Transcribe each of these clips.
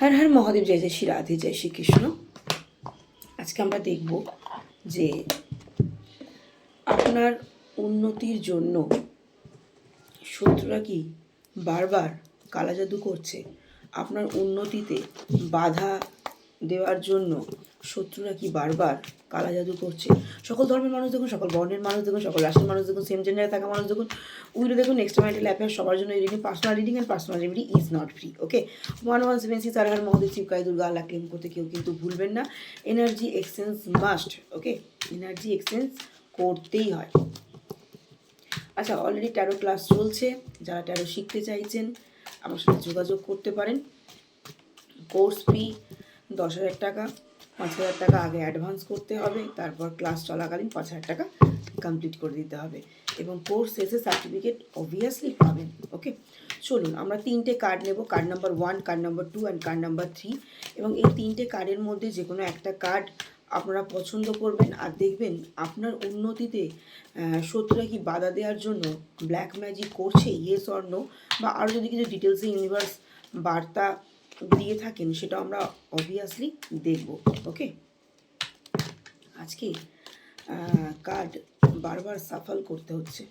হর হর মহাদেব, জয় জয় শ্রী রাধে, জয় শ্রীকৃষ্ণ আজকে আমরা দেখব যে আপনার উন্নতির জন্য শত্রুরা কি বারবার কালা কালাজাদু করছে? আপনার উন্নতিতে বাধা দেওয়ার জন্য শত্রুরা কি বারবার কালাজাদু করছে। সকল ধর্মের মানুষ দেখুন, সকল বর্ণের মানুষ দেখুন, সকল রাশির মানুষ দেখুন সেম জেন্ডারে থাকা মানুষ দেখুন। উইলো দেখুন নেক্সট মাইন্ডেল অ্যাপের সবার জন্য reading personal reading and personal remedy is not free okay one one seven six আর হার মহাদেব শিবকাই দুর্গা আল্লাহ ক্লেম করতে কেউ কিন্তু ভুলবেন না। Energy exchange must okay energy exchange করতেই হয়। আচ্ছা অলরেডি ট্যারো ক্লাস চলছে। যারা ট্যারো শিখতে চাইছেন, আমার সাথে যোগাযোগ করতে পারেন। কোর্স ফি দশ হাজার টাকা। পাঁচ হাজার টাকা আগে অ্যাডভান্স করতে হবে, তারপর ক্লাস চলাকালীন পাঁচ হাজার টাকা কমপ্লিট করে দিতে হবে এবং কোর্স শেষে সার্টিফিকেট অবভিয়াসলি পাবেন ওকে চলুন, আমরা তিনটে কার্ড নেব card number one card number two and card number three এবং এই তিনটে কার্ডের মধ্যে যে কোনো একটা কার্ড আপনারা পছন্দ করবেন আর দেখবেন আপনার উন্নতিতে শত্রুরা কি বাধা দেওয়ার জন্য ব্ল্যাক ম্যাজিক করছে ইয়েস অর নো বা আরও যদি কিছু ডিটেলসে ইউনিভার্স বার্তা দিয়ে থাকেন, সেটা আমরা অবভিয়াসলি দেখব ওকে আজকে কার্ড বারবার সাফল করতে হচ্ছে।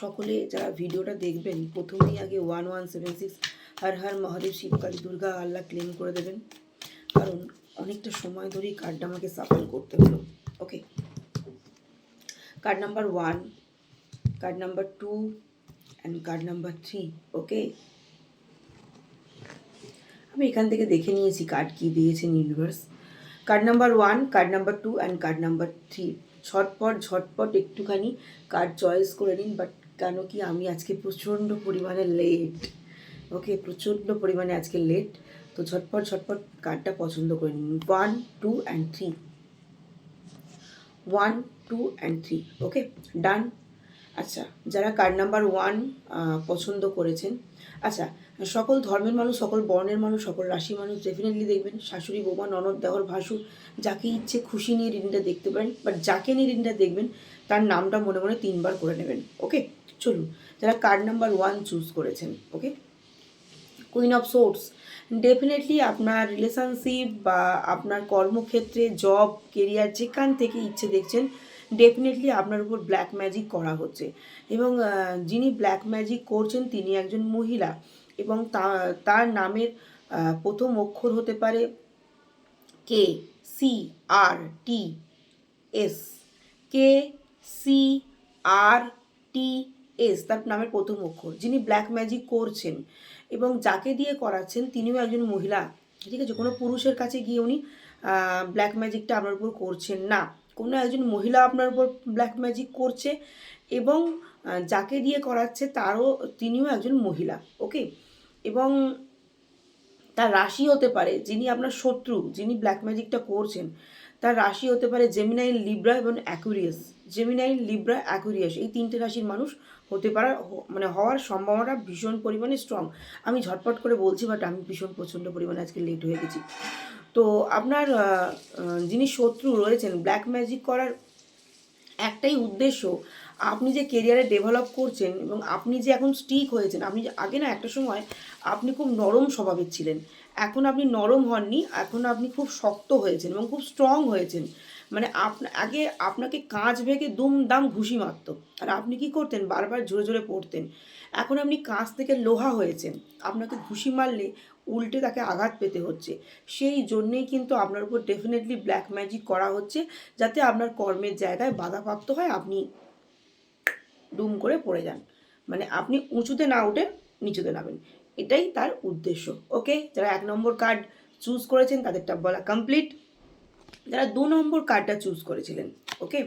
সকলে যারা ভিডিওটা দেখবেন, প্রথমেই আগে one one seven six Har Har Mahadev Shivkali Durga Allah claim করে দেবেন। কারণ অনেকটা সময় ধরেই কার্ডটা আমাকে সাফল করতে হলো okay card number one card number two and card number three okay আমি এখান থেকে দেখে নিয়েছি কার্ড কি দিয়েছেন universe card number one card number two and card number three ঝটপট ঝটপট একটুখানি কার্ড চয়েস করে নিন বাট কেন কি আমি আজকে প্রচণ্ড পরিমাণে লেট ওকে প্রচণ্ড পরিমাণে আজকে লেট তো ঝটপট ঝটপট কার্ডটা পছন্দ করে নিন one two and three one two and three okay done আচ্ছা যারা কার্ড নাম্বার ওয়ান পছন্দ করেছেন। আচ্ছা সকল ধর্মের মানুষ, সকল বর্ণের মানুষ, সকল রাশির মানুষ ডেফিনেটলি দেখবেন, শাশুড়ি, বৌমা, ননদ দেওয়ার ভাসুর, যাকে ইচ্ছে খুশি নিয়ে রিডিংটা দেখতে পারেন বাট যাকে নিয়ে রিডিংটা দেখবেন, তার নামটা মনে মনে তিনবার করে নেবেন ওকে চলুন, যারা কার্ড নাম্বার ওয়ান চুজ করেছেন okay queen of swords definitely আপনার রিলেশনশিপ বা আপনার কর্মক্ষেত্রে জব কেরিয়ার যেখান থেকে ইচ্ছে দেখছেন ডেফিনেটলি আপনার উপর ব্ল্যাক ম্যাজিক করা হচ্ছে। এবং যিনি ব্ল্যাক ম্যাজিক করছেন, তিনি একজন মহিলা। এবং তার নামের প্রথম অক্ষর হতে পারে K C R T S K C R T S তার নামের প্রথম অক্ষর। যিনি ব্ল্যাক ম্যাজিক করছেন এবং যাকে দিয়ে করাচ্ছেন, তিনিও একজন মহিলা। ঠিক আছে? কোনো পুরুষের কাছে গিয়ে উনি ব্ল্যাক ম্যাজিকটা আপনার উপর করছেন না। কোনো একজন মহিলা আপনার উপর ব্ল্যাক ম্যাজিক করছে এবং যাকে দিয়ে করাচ্ছে তারও, তিনিও একজন মহিলা ওকে এবং তার রাশি হতে পারে যিনি আপনার শত্রু, যিনি ব্ল্যাক ম্যাজিকটা করছেন, তার রাশি হতে পারে জেমিনাইন লিব্রা এবং অ্যাকুরিয়াস জেমিনাইন লিব্রা অ্যাকুরিয়াস এই তিনটে রাশির মানুষ হতে পারার মানে হওয়ার সম্ভাবনা ভীষণ পরিমাণে স্ট্রং আমি ঝটপট করে বলছি বাট আমি ভীষণ প্রচণ্ড পরিমাণে আজকে লেট হয়ে গেছি। তো আপনার যিনি শত্রু রয়েছেন ব্ল্যাক ম্যাজিক করার একটাই উদ্দেশ্য, আপনি যে কেরিয়ারে ডেভেলপ করছেন এবং আপনি যে এখন স্টিক হয়েছেন, আপনি আগে না একটা সময় আপনি খুব নরম স্বভাবের ছিলেন। এখন আপনি নরম হননি, এখন আপনি খুব শক্ত হয়েছেন এবং খুব স্ট্রং হয়েছেন। মানে আপনা, আগে আপনাকে কাঁচ ভেঙে দুম দাম ঘুষি মারতো। আর আপনি কি করতেন? বারবার জোরে জোরে পড়তেন। এখন আপনি কাঁচ থেকে লোহা হয়েছেন। আপনাকে ঘুষি মারলে উল্টে তাকে আঘাত পেতে হচ্ছে। সেই জন্যেই কিন্তু আপনার উপর ডেফিনেটলি ব্ল্যাক ম্যাজিক করা হচ্ছে, যাতে আপনার কর্মের জায়গায় বাধাপ্রাপ্ত হয় আপনি দুম করে পড়ে যান। মানে আপনি উঁচুতে না উঠে নিচুতে নামেন। এটাই তার উদ্দেশ্য। ওকে যারা এক নম্বর কার্ড চুজ করেছেন, তাদেরটা বলা কমপ্লিট যারা দু নম্বর কার্ডটা চুজ করেছিলেন ওকে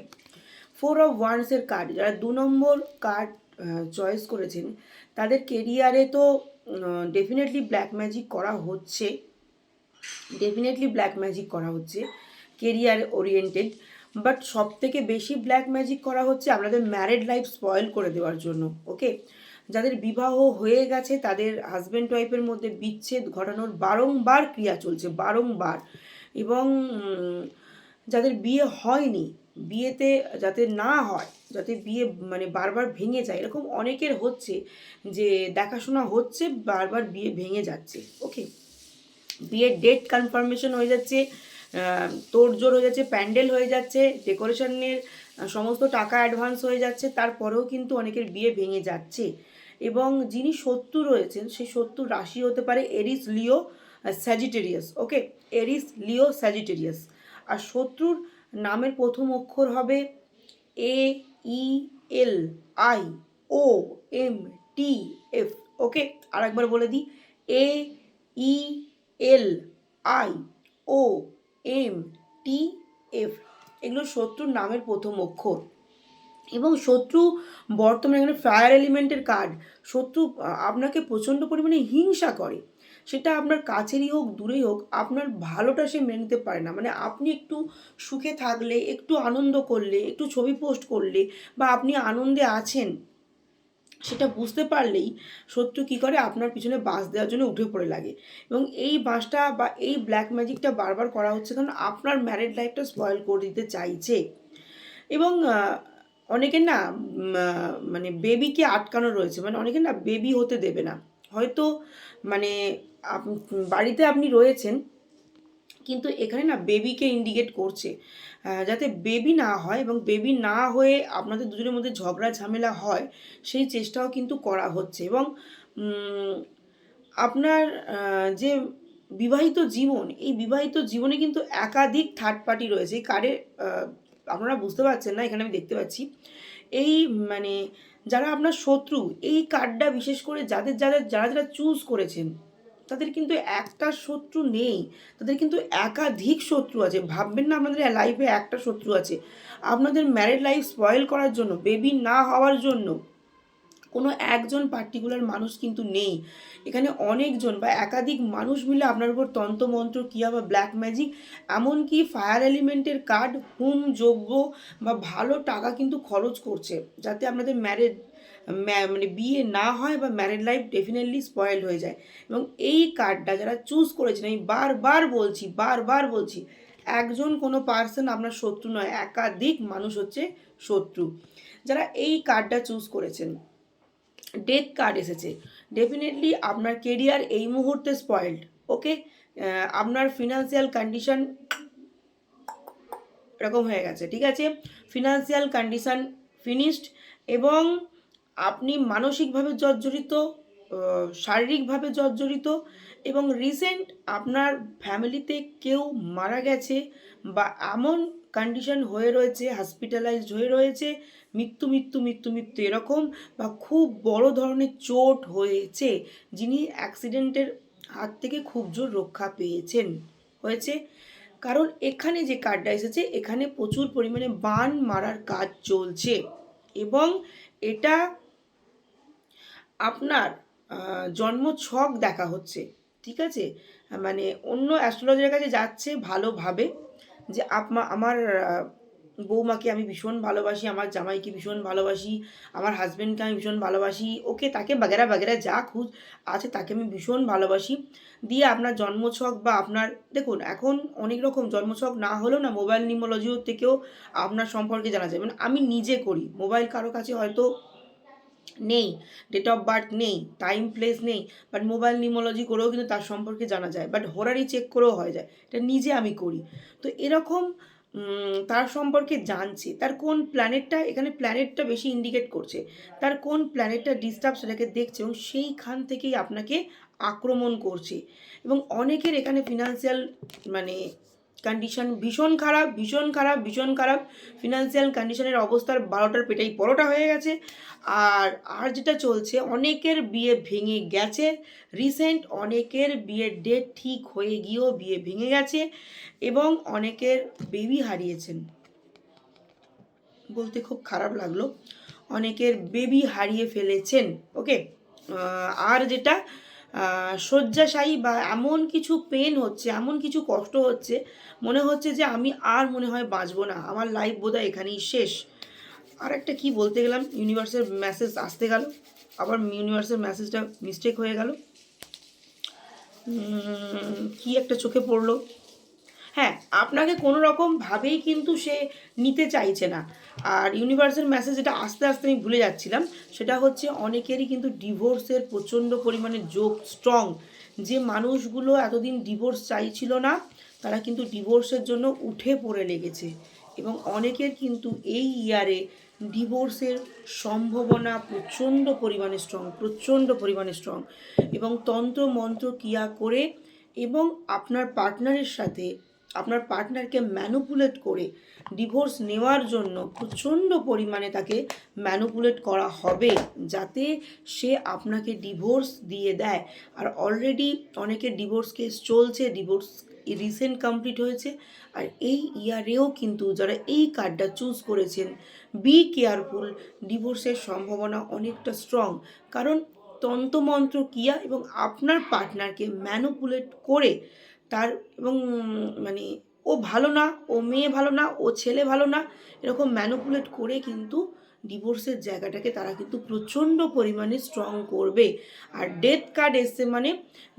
ফোর অফ ওয়ান্সের কার্ড যারা দু নম্বর কার্ড চয়েস করেছেন, তাদের কেরিয়ারে তো ডেফিনেটলি ব্ল্যাক ম্যাজিক করা হচ্ছে ডেফিনেটলি ব্ল্যাক ম্যাজিক করা হচ্ছে কেরিয়ার ওরিয়েন্টেড বাট সব থেকে বেশি ব্ল্যাক ম্যাজিক করা হচ্ছে আপনাদের ম্যারেড লাইফ স্পয়েল করে দেওয়ার জন্য ওকে যাদের বিবাহ হয়ে গেছে, তাদের হাজব্যান্ড ওয়াইফের মধ্যে বিচ্ছেদ ঘটানোর বারংবার ক্রিয়া চলছে, বারংবার। এবং যাদের বিয়ে হয়নি, বিয়েতে যাতে না হয়, যাতে বিয়ে মানে বারবার ভেঙে যায়, এরকম অনেকের হচ্ছে যে দেখাশোনা হচ্ছে, বারবার বিয়ে ভেঙে যাচ্ছে ওকে বিয়ের ডেট কনফার্মেশন হয়ে যাচ্ছে তোড়জোড় হয়ে যাচ্ছে, প্যান্ডেল হয়ে যাচ্ছে, ডেকোরেশনের সমস্ত টাকা অ্যাডভান্স হয়ে যাচ্ছে, তারপরেও কিন্তু অনেকের বিয়ে ভেঙে যাচ্ছে। এবং যিনি শত্রু রয়েছেন, সেই শত্রু রাশি হতে পারে, এরিস, লিও স্যাজিটেরিয়াস ওকে এরিস লিও স্যাজিটেরিয়াস আর শত্রুর নামের প্রথম অক্ষর হবে A E L I O M T F okay আরেকবার বলে দিই A E L I O M T F এগুলো শত্রুর নামের প্রথম অক্ষর। এবং শত্রু বর্তমানে এখানে ফায়ার এলিমেন্টের কার্ড শত্রু আপনাকে প্রচণ্ড পরিমাণে হিংসা করে। সেটা আপনার কাছেরই হোক দূরেই হোক আপনার ভালোটা সে মেনে নিতে পারে না। মানে আপনি একটু সুখে থাকলে একটু আনন্দ করলে একটু ছবি পোস্ট করলে বা আপনি আনন্দে আছেন সেটা বুঝতে পারলেই শত্রু কী করে? আপনার পিছনে বাঁশ দেওয়ার জন্য উঠে পড়ে লাগে। এবং এই বাঁশটা বা এই ব্ল্যাক ম্যাজিকটা বারবার করা হচ্ছে কারণ আপনার ম্যারিড লাইফটা স্পয়েল করে দিতে চাইছে। এবং আহ, অনেকের না মানে বেবিকে আটকানো রয়েছে। মানে অনেকের না বেবি হতে দেবে না। হয়তো মানে বাড়িতে আপনি রয়েছেন, কিন্তু এখানে না বেবিকে ইন্ডিকেট করছে। যাতে বেবি না হয় এবং বেবি না হয়ে আপনাদের দুজনের মধ্যে ঝগড়া, ঝামেলা হয়, সেই চেষ্টাও কিন্তু করা হচ্ছে। এবং আপনার যে বিবাহিত জীবন, এই বিবাহিত জীবনে কিন্তু একাধিক থার্ড পার্টি রয়েছে। এই কার্ডে আপনারা বুঝতে পারছেন না, এখানে আমি দেখতে পাচ্ছি। এই মানে যারা আপনার শত্রু, এই কার্ডটা বিশেষ করে যাদের যাদের, যারা যারা চুজ করেছেন, তাদের কিন্তু একটা শত্রু নেই। তাদের কিন্তু একাধিক শত্রু আছে। ভাববেন না আপনাদের লাইফে একটা শত্রু আছে। আপনাদের ম্যারিড লাইফ স্পয়েল করার জন্য বেবি না হওয়ার জন্য কোনো একজন পার্টিকুলার মানুষ কিন্তু নেই। এখানে অনেকজন বা একাধিক মানুষ মিলে আপনার উপর তন্ত্রমন্ত্র কিয়া বা ব্ল্যাক ম্যাজিক এমনকি ফায়ার এলিমেন্টের কার্ড হুম, যোগ্য বা ভালো টাকা কিন্তু খরচ করছে। যাতে আপনাদের ম্যারেড মানে বিয়ে না হয় বা ম্যারেড লাইফ ডেফিনেটলি স্পয়েল হয়ে যায়। এবং এই কার্ডটা যারা চুজ করেছেন, আমি বারবার বলছি বারবার বলছি, একজন কোনো পার্সন আপনার শত্রু নয়, একাধিক মানুষ হচ্ছে শত্রু। যারা এই কার্ডটা চুজ করেছেন ডেথ কার্ড এসেছে। ডেফিনেটলি আপনার কেরিয়ার এই মুহূর্তে স্পয়েলড ওকে আপনার ফিনান্সিয়াল কন্ডিশন এরকম হয়ে গেছে, ঠিক আছে? ফিনান্সিয়াল কন্ডিশান ফিনিশড এবং আপনি মানসিকভাবে জর্জরিত শারীরিকভাবে জর্জরিত এবং রিসেন্ট আপনার ফ্যামিলিতে কেউ মারা গেছে বা এমন কন্ডিশন হয়ে রয়েছে হসপিটালাইজড হয়ে রয়েছে, মৃত্যু মৃত্যু মৃত্যু মৃত্যু এরকম বা খুব বড় ধরনের চোট হয়েছে যিনি অ্যাক্সিডেন্টের হাত থেকে খুব জোর রক্ষা পেয়েছেন, হয়েছে? কারণ এখানে যে কার্ডটা এসেছে, এখানে প্রচুর পরিমাণে বান মারার কাজ চলছে এবং এটা আপনার জন্ম ছক দেখা হচ্ছে, ঠিক আছে? মানে অন্য অ্যাস্ট্রোলজারের কাছে যাচ্ছে ভালোভাবে। যে আপমা, আমার বৌমাকে আমি ভীষণ ভালোবাসি, আমার জামাইকে ভীষণ ভালোবাসি, আমার হাজব্যান্ডকে আমি ভীষণ ভালোবাসি, ওকে তাকে বাগেরা বাগেরা যা খুঁজ আছে তাকে আমি ভীষণ ভালোবাসি। দিয়ে আপনার জন্মছক বা আপনার, দেখুন, এখন অনেক রকম জন্মছক না হলেও না মোবাইল নিমোলজিও থেকেও আপনার সম্পর্কে জানা যায়। মানে আমি নিজে করি মোবাইল কারও কাছে হয়তো নেই ডেট অফ বার্থ নেই টাইম প্লেস নেই বাট মোবাইল নিমোলজি করেও কিন্তু তার সম্পর্কে জানা যায় বাট হোরারি চেক করেও হয়ে যায়, এটা নিজে আমি করি। তো এরকম তার সম্পর্কে জানছে, তার কোন প্ল্যানেটটা এখানে প্ল্যানেটটা বেশি ইন্ডিকেট করছে, তার কোন প্ল্যানেটটা ডিস্টার্ব সেটাকে দেখছে এবং সেইখান থেকেই আপনাকে আক্রমণ করছে। এবং অনেকের এখানে ফিনান্সিয়াল মানে কন্ডিশন ভীষণ খারাপ ভীষণ খারাপ ভীষণ খারাপ। ফিনান্সিয়াল কন্ডিশনের অবস্থার বারোটার পেটাই পরোটা হয়ে গেছে। আর আর যেটা চলছে, অনেকের বিয়ে ভেঙে গেছে। রিসেন্ট অনেকের বিয়ের ডেট ঠিক হয়ে গিয়েও বিয়ে ভেঙে গেছে এবং অনেকের বেবি হারিয়েছেন। বলতে খুব খারাপ লাগল। অনেকের বেবি হারিয়ে ফেলেছেন ওকে আর যেটা শয্যাশায়ী বা এমন কিছু পেন হচ্ছে, এমন কিছু কষ্ট হচ্ছে, মনে হচ্ছে যে আমি আর মনে হয় বাঁচবো না। আমার লাইফ বোধহয় এখানেই শেষ। আর একটা কি বলতে গেলাম? ইউনিভার্সের মেসেজ আসতে গেল। আবার ইউনিভার্সের মেসেজটা মিস্টেক হয়ে গেল। কি একটা চোখে পড়ল? হ্যাঁ আপনাকে কোনো রকমভাবেই কিন্তু সে নিতে চাইছে না। আর ইউনিভার্সাল মেসেজ যেটা আস্তে আস্তে আমি ভুলে যাচ্ছিলাম, সেটা হচ্ছে অনেকেরই কিন্তু ডিভোর্সের প্রচণ্ড পরিমাণে যোগ স্ট্রং যে মানুষগুলো এতদিন ডিভোর্স চাইছিল না, তারা কিন্তু ডিভোর্সের জন্য উঠে পড়ে লেগেছে। এবং অনেকের কিন্তু এই ইয়ারে ডিভোর্সের সম্ভাবনা প্রচণ্ড পরিমাণে স্ট্রং প্রচণ্ড পরিমাণে স্ট্রং এবং তন্ত্র, মন্ত্র, ক্রিয়া করে এবং আপনার পার্টনারের সাথে, আপনার পার্টনারকে ম্যানুপুলেট করে ডিভোর্স নেওয়ার জন্য প্রচণ্ড পরিমাণে তাকে ম্যানুপুলেট করা হবে যাতে সে আপনাকে ডিভোর্স দিয়ে দেয়। আর অলরেডি অনেকের ডিভোর্স কেস চলছে ডিভোর্স রিসেন্ট কমপ্লিট হয়েছে। আর এই ইয়ারেও কিন্তু যারা এই কার্ডটা চুজ করেছেন বি কেয়ারফুল ডিভোর্সের সম্ভাবনা অনেকটা স্ট্রং কারণ তন্ত্রমন্ত্র ক্রিয়া এবং আপনার পার্টনারকে ম্যানুপুলেট করে তার এবং মানে ও ভালো না ও মেয়ে ভালো না ও ছেলে ভালো না এরকম ম্যানুপুলেট করে কিন্তু ডিভোর্সের জায়গাটাকে তারা কিন্তু প্রচণ্ড পরিমাণে স্ট্রং করবে। আর ডেথ কার্ড এসছে মানে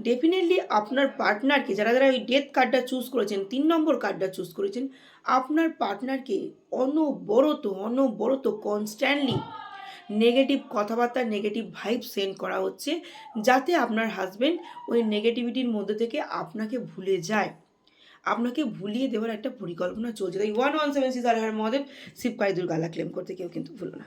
ডেফিনেটলি আপনার পার্টনারকে যারা যারা ওই ডেথ কার্ডটা চুজ করেছেন তিন নম্বর কার্ডটা চুজ করেছেন আপনার পার্টনারকে অনবরত অনবরত কনস্ট্যান্টলি নেগেটিভ কথাবার্তা নেগেটিভ ভাইব সেন্ড করা হচ্ছে যাতে আপনার হাজব্যান্ড ওই নেগেটিভিটির মধ্যে থেকে আপনাকে ভুলে যায়। আপনাকে ভুলিয়ে দেওয়ার একটা পরিকল্পনা চলছে। তাই ওয়ান ওয়ান সেভেন সিক্স আর মহাদেব শিবকাই দুর্গালা ক্লেম করতে কেউ কিন্তু ভুলো না।